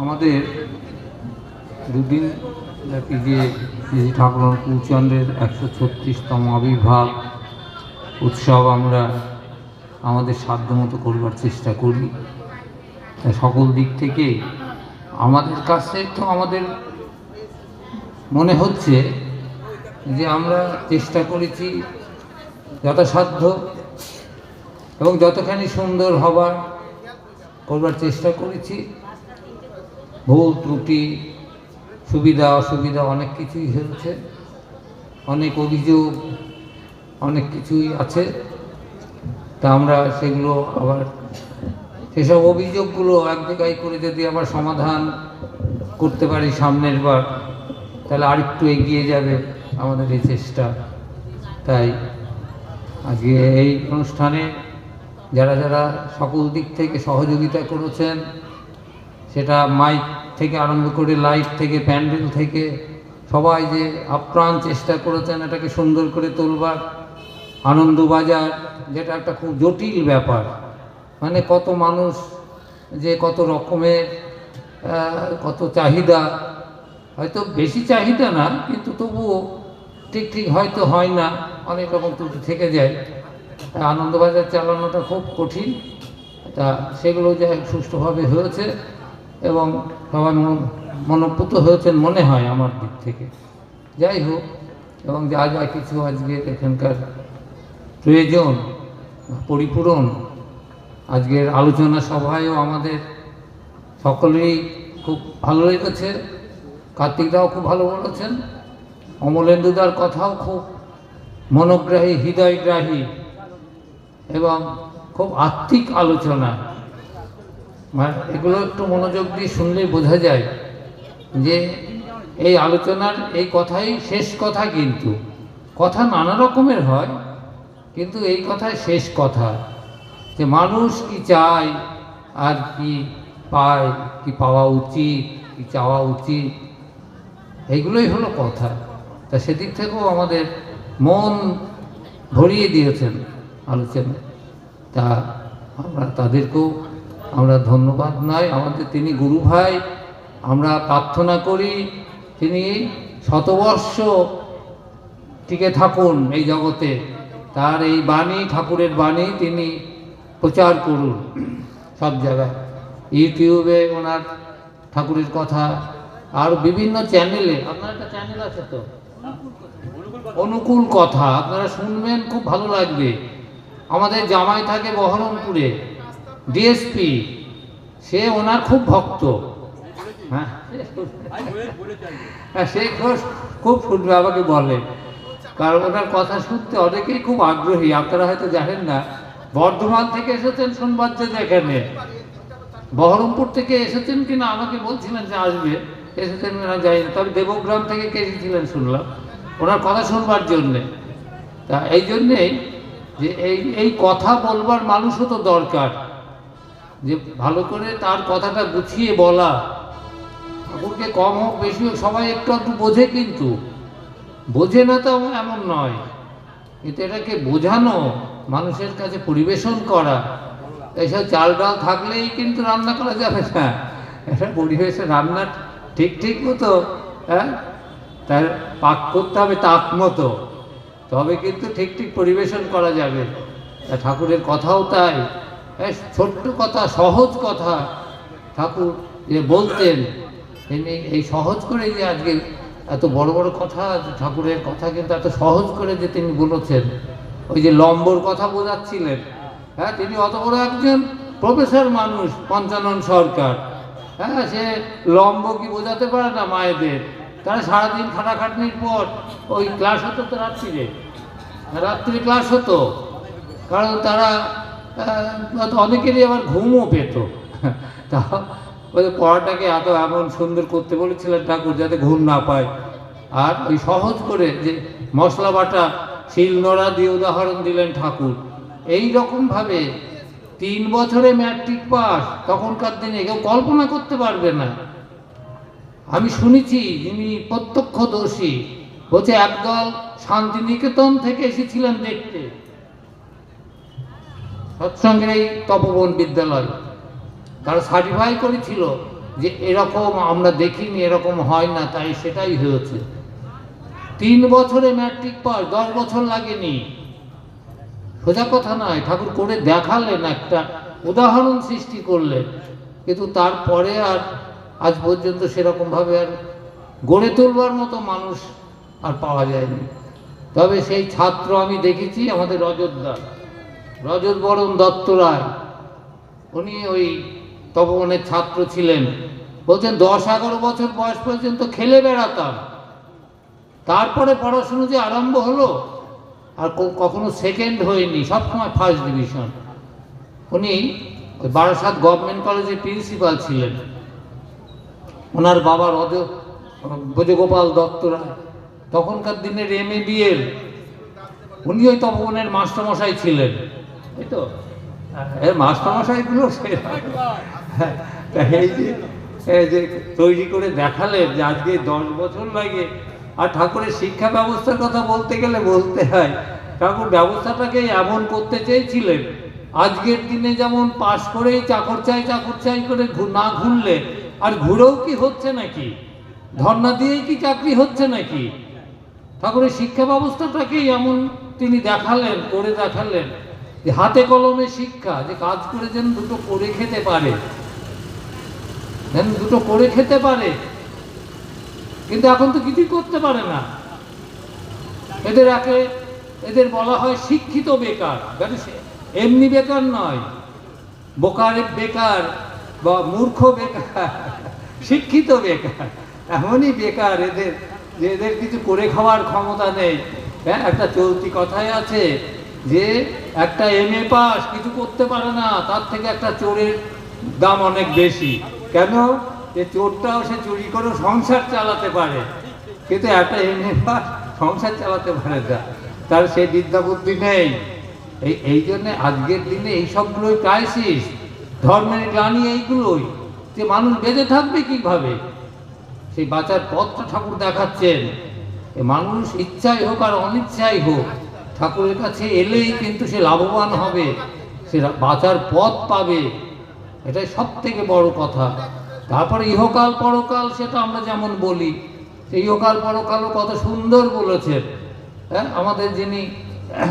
আমাদের দুদিন ব্যাপী যে শ্রী ঠাকুর কুলচন্দ্রের একশো ছত্রিশতম আবির্ভাব উৎসব আমরা আমাদের সাধ্যমতো করবার চেষ্টা করি। সকল দিক থেকে আমাদের কাছে তো আমাদের মনে হচ্ছে যে আমরা চেষ্টা করেছি যথাসাধ্য এবং যতখানি সুন্দর হবার করবার চেষ্টা করেছি। ভুল, ত্রুটি, সুবিধা, অসুবিধা অনেক কিছুই হয়েছে অনেক অভিযোগ, অনেক কিছুই আছে। তা আমরা সেগুলো আবার, সেসব অভিযোগগুলো এক জায়গায় করে যদি আবার সমাধান করতে পারি সামনের বার, তাহলে আরেকটু এগিয়ে যাবে আমাদের এই চেষ্টা। তাই আজকে এই অনুষ্ঠানে যারা যারা সকল দিক থেকে সহযোগিতা করেছেন সেটা মাইক থেকে আরম্ভ করে লাইট থেকে, প্যান্ডেল থেকে, সবাই যে আপ্রাণ চেষ্টা করেছেন এটাকে সুন্দর করে তুলবার। আনন্দবাজার, যেটা একটা খুব জটিল ব্যাপার। মানে কত মানুষ যে কত রকমের কত চাহিদা। হয়তো বেশি চাহিদা না, কিন্তু তবুও ঠিক ঠিক হয়তো হয় না, অনেক রকম ত্রুটি থেকে যায়। তাই আনন্দবাজার চালানোটা খুব কঠিন। তা সেগুলো যে সুষ্ঠুভাবে হয়েছে এবং মন- মনোপুত হয়েছেন মনে হয় আমার দিক থেকে। যাই হোক, এবং যা যা কিছু আজকের এখানকার প্রয়োজন পরিপূরণ, আজকের আলোচনা সভায়ও আমাদের সকলেই খুব ভালো লেগেছে। কার্তিকরাও খুব ভালো বলেছেন। অমলেন্দুদার কথাও খুব মনোগ্রাহী, হৃদয়গ্রাহী এবং খুব আত্মিক আলোচনা এগুলো একটু মনোযোগ দিয়ে শুনলেই বোঝা যায় যে এই আলোচনার এই কথাই শেষ কথা কিন্তু। কথা নানা রকমের হয়, কিন্তু এই কথাই শেষ কথা। যে মানুষ কি চায়, আর কি পায়, কি পাওয়া উচিত, কি চাওয়া উচিত এইগুলোই হলো কথা। তা সেদিক থেকেও আমাদের মন ভরিয়ে দিয়েছেন আলোচনা। তা আমরা তাদেরকেও আমরা ধন্যবাদ নাই, আমাদের তিনি গুরু ভাই, আমরা প্রার্থনা করি তিনি শতবর্ষ টিকে থাকুন এই জগতে। তার এই বাণী, ঠাকুরের বাণী তিনি প্রচার করুন সব জায়গায়। ইউটিউবে ওনার ঠাকুরের কথা, আর বিভিন্ন চ্যানেলে, আপনার একটা চ্যানেল আছে তো? অনুকূল কথা। আপনারা শুনবেন, খুব ভালো লাগবে। আমাদের জামাই থাকে বহরমপুরে। ডিএসপি সে ওনার খুব ভক্ত। হ্যাঁ? হ্যাঁ সে খুব শুনবে, আমাকে বলে। কারণ ওনার কথা শুনতে অনেকেই খুব আগ্রহী। আপনারা হয়তো জানেন না, বর্ধমান থেকে এসেছেন জন্য এখানে বহরমপুর থেকে এসেছেন কিনা আমাকে বলছিলেন যে আসবে। এসেছেন কিনা যাই না, তবে দেবগ্রাম থেকে কে এসেছিলেন শুনলাম। ওনার কথা শুনবার জন্যে। তা এই জন্যেই যে এই এই কথা বলবার মানুষও তো দরকার। যে ভালো করে তার কথাটা গুছিয়ে বলা। ঠাকুরকে কম হোক, বেশি হোক, সবাই একটু একটু বোঝে কিন্তু। বোঝে না তো এমন নয়। কিন্তু এটাকে বোঝানো, মানুষের কাছে পরিবেশন করা এইসব চাল ডাল থাকলেই কিন্তু রান্না করা যাবে না। এটা পরিবেশে রান্না ঠিক ঠিক মতো হ্যাঁ? তার পাক করতে হবে তাক মতো। তবে কিন্তু ঠিক ঠিক পরিবেশন করা যাবে। ঠাকুরের কথাও তাই। ছোট্ট কথা, সহজ কথা, ঠাকুর যে বলতেন, তিনি এই সহজ করে যে আজকে এত বড় বড় কথা, ঠাকুরের কথা কিন্তু এত সহজ করে যে তিনি বলেছেন। ওই যে লম্বর কথা বোঝাচ্ছিলেন। হ্যাঁ তিনি অত বড় একজন প্রফেসর মানুষ, পঞ্চানন সরকার। হ্যাঁ সে লম্ব কি বোঝাতে পারে না মায়েদের? তারা সারাদিন খাটাখাটনির পর ওই ক্লাস হতো তো রাত্রিরে। রাত্রি ক্লাস হতো। কারণ তারা অনেকেরই আবার ঘুমও পেত। তা পড়াটাকে এত এমন সুন্দর করতে বলেছিলেন ঠাকুর যাতে ঘুম না পায়। আর ওই সহজ করে যে মশলা বাটা, শিল নোড়া দিয়ে উদাহরণ দিলেন ঠাকুর। এই রকমভাবে তিন বছরে ম্যাট্রিক পাস, তখনকার দিনে কেউ কল্পনা করতে পারবে না। আমি শুনেছি যিনি প্রত্যক্ষদর্শী, বলছে একদল শান্তিনিকেতন থেকে এসেছিলেন দেখতে। সৎসঙ্গের এই তপবন বিদ্যালয়। তারা সার্টিফাই করেছিল যে এরকম আমরা দেখিনি, এরকম হয় না, তাই সেটাই হয়েছে। তিন বছরে ম্যাট্রিক পাস, দশ বছর লাগেনি। সোজা কথা নয়, ঠাকুর করে দেখালেন একটা উদাহরণ সৃষ্টি করলেন। কিন্তু তারপরে আর আজ পর্যন্ত সেরকমভাবে আর গড়ে তুলবার মতো মানুষ আর পাওয়া যায়নি। তবে সেই ছাত্র আমি দেখেছি, আমাদের রজতদা রজত বরণ দত্ত রায়। উনি ওই তপবনের ছাত্র ছিলেন। বলছেন, দশ এগারো বছর বয়স পর্যন্ত খেলে বেড়াতাম। তারপরে পড়াশুনো যে আরম্ভ হলো, আর কখনো সেকেন্ড হয়নি, সবসময় ফার্স্ট ডিভিশন উনি ওই বারাসাত গভর্নমেন্ট কলেজের প্রিন্সিপাল ছিলেন। ওনার বাবা রজ ব্রজগোপাল দত্ত রায়। তখনকার দিনের এম এ বিএল উনি ওই তপবনের মাস্টারমশাই ছিলেন। এই তো এর মাস্টারমশাইগুলো। হ্যাঁ, এই যে যে তৈরি করে দেখালেন যে আজকে দশ বছর লাগে আর ঠাকুরের শিক্ষা ব্যবস্থার কথা বলতে গেলে বলতে হয় ঠাকুর ব্যবস্থাটাকে এমন করতে চেয়েছিলেন আজকের দিনে যেমন পাশ করেই চাকর চাই চাকর চাই করে না ঘুরলে আর ঘুরেও কি হচ্ছে নাকি? ধর্ণা দিয়েই কি চাকরি হচ্ছে নাকি? ঠাকুরের শিক্ষা ব্যবস্থাটাকেই এমন তিনি দেখালেন করে দেখালেন। যে হাতে কলমে শিক্ষা, যে কাজ করে যেন দুটো করে খেতে পারে। যেন দুটো করে খেতে পারে। কিন্তু এখন তো কিছুই করতে পারে না। এদের একে, এদের বলা হয় শিক্ষিত বেকার। মানে এমনি বেকার নয়। বোকার বেকার বা মূর্খ বেকার, শিক্ষিত বেকার। এমনই বেকার এদের যে এদের কিছু করে খাওয়ার ক্ষমতা নেই। হ্যাঁ একটা চলতি কথাই আছে। যে একটা এম এ পাস কিছু করতে পারে না, তার থেকে একটা চোরের দাম অনেক বেশি। কেন? যে চোরটাও সে চুরি করে সংসার চালাতে পারে। কিন্তু একটা এম এ পাস সংসার চালাতে পারে না। তার সে বিদ্যা বুদ্ধি নেই। এই এই জন্যে আজকের দিনে এই সবগুলোই ক্রাইসিস ধর্মের গ্লানি এইগুলোই। যে মানুষ বেঁচে থাকবে কীভাবে? সেই বাঁচার পথটা ঠাকুর দেখাচ্ছেন। মানুষ ইচ্ছাই হোক আর অনিচ্ছাই হোক। ঠাকুরের কাছে এলেই কিন্তু সে লাভবান হবে, সে বাঁচার পথ পাবে। এটাই সব থেকে বড় কথা। তারপরে ইহকাল পরকাল সেটা আমরা যেমন বলি, সেই ইহকাল পরকালও কত সুন্দর বলেছেন। হ্যাঁ আমাদের যিনি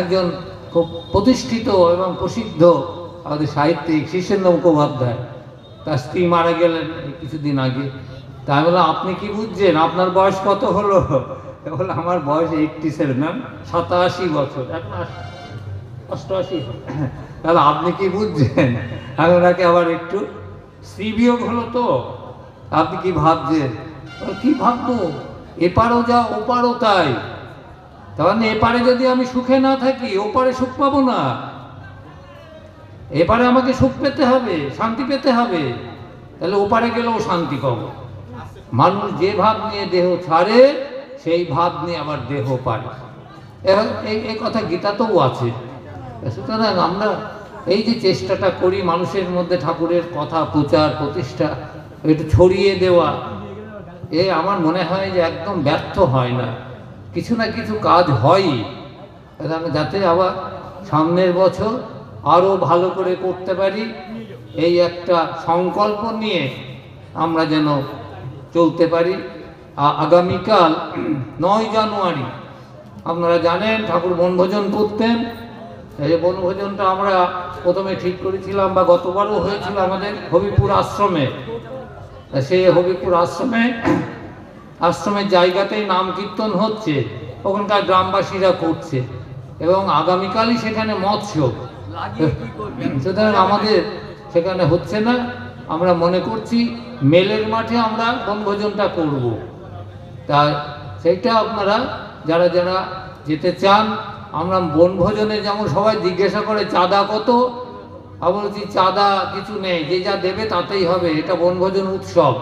একজন খুব প্রতিষ্ঠিত এবং প্রসিদ্ধ আমাদের সাহিত্যিক শীর্ষেন্দ্র মুখোপাধ্যায়, তার স্ত্রী মারা গেলেন কিছুদিন আগে। তাই বললাম আপনি কি বুঝছেন? আপনার বয়স কত হলো? বলে আমার বয়স এইটটি সেভেন সাতাশি বছর। এখন আশ- অষ্টআশি তাহলে আপনি কি বুঝছেন? আমি ওনাকে আবার একটু স্ত্রী বিয়োগ হলো তো। আপনি কি ভাবছেন? কি ভাববো? এপারও যা ওপারও তাই। তাহলে এপারে যদি আমি সুখে না থাকি, ওপারে সুখ পাবো না। এপারে আমাকে সুখ পেতে হবে, শান্তি পেতে হবে। তাহলে ওপারে গেলেও শান্তি পাবো। মানুষ যে ভাব নিয়ে দেহ ছাড়ে সেই ভাব নিয়ে আবার দেহ পারে এ- এই এই কথা গীতাতেও আছে। সুতরাং আমরা এই যে চেষ্টাটা করি মানুষের মধ্যে ঠাকুরের কথা, প্রচার, প্রতিষ্ঠা, একটু ছড়িয়ে দেওয়া, এ আমার মনে হয় যে একদম ব্যর্থ হয় না। কিছু না কিছু কাজ হয়ই। যাতে আবার সামনের বছর আরও ভালো করে করতে পারি, এই একটা সংকল্প নিয়ে আমরা যেন চলতে পারি। আগামীকাল নয় জানুয়ারি। আপনারা জানেন, ঠাকুর বনভোজন করতেন। এই বনভোজনটা আমরা প্রথমে ঠিক করেছিলাম বা গতবারও হয়েছিল আমাদের হবিপুর আশ্রমে। সেই হবিপুর আশ্রমে, আশ্রমের জায়গাতেই নাম কীর্তন হচ্ছে, ওখানকার গ্রামবাসীরা করছে। এবং আগামীকালই সেখানে মৎস্য। সুতরাং আমাদের সেখানে হচ্ছে না। আমরা মনে করছি, মেলের মাঠে আমরা বনভোজনটা করব। তা সেইটা আপনারা যারা যারা যেতে চান, আমরা বনভোজনে যেমন সবাই জিজ্ঞাসা করে, চাঁদা কত? আমি বলছি, চাঁদা কিছু নেই, যে যা দেবে তাতেই হবে, এটা বনভোজন উৎসব।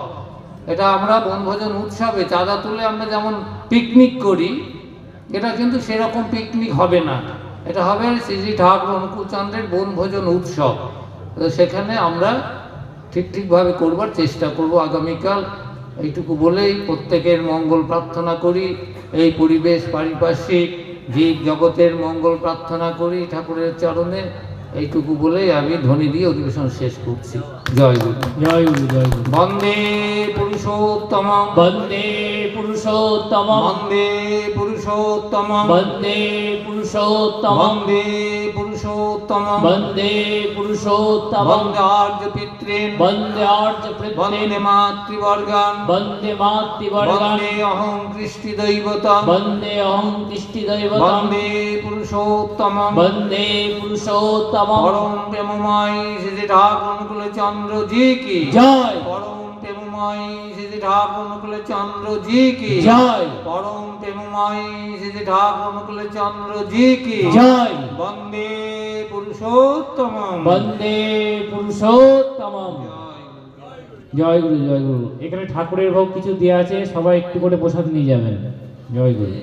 এটা আমরা বনভোজন উৎসবে চাঁদা তুলে আমরা যেমন পিকনিক করি, এটা কিন্তু সেরকম পিকনিক হবে না। এটা হবে শ্রী শ্রী ঠাকুর অনুকূলচন্দ্রের বনভোজন উৎসব। সেখানে আমরা ঠিক ঠিকভাবে করবার চেষ্টা করব। আগামীকাল এইটুকু বলেই প্রত্যেকের মঙ্গল প্রার্থনা করি এই পরিবেশ পারিপার্শ্বিক জীব জগতের মঙ্গল প্রার্থনা করি ঠাকুরের চরণে। এইটুকু বলেই আমি ধ্বনি দিয়ে অধিবেশন শেষ করছি। জয় গুরু। জয় গুরু জয় গুরু। বন্দে পুরুষোত্তম বন্দে পুরুষোত্তম বন্দে পুরুষোত্তম বন্দে পুরুষোত্তম বন্দে পুরুষোত্তম বন্দে পুরুষোত্তম বন্দে আর্য পিতৃন বন্দে আর্য পৃথ্বী বন্দে মাতৃবর্গান বন্দে মাতৃবর্গান বন্দে অহং কৃষ্টি দৈবতম বন্দে অহং কৃষ্টি দৈবতম বন্দে পুরুষোত্তম বন্দে পুরুষোত্তম পরম প্রেমময় শ্রী ঠাকুর প্রেমময় শ্রী ঠাকুর অনুকূল চন্দ্র জি কি জয়। পরম প্রেমময় শ্রী ঠাকুর অনুকূল চন্দ্র জি কি জয়। বন্দে পুরুষোত্তম বন্দে পুরুষোত্তম জয় গুরু জয় গুরু। এখানে ঠাকুরের ভোগ কিছু দেওয়া আছে সবাই একটু করে প্রসাদ নিয়ে যাবেন। জয় গুরু।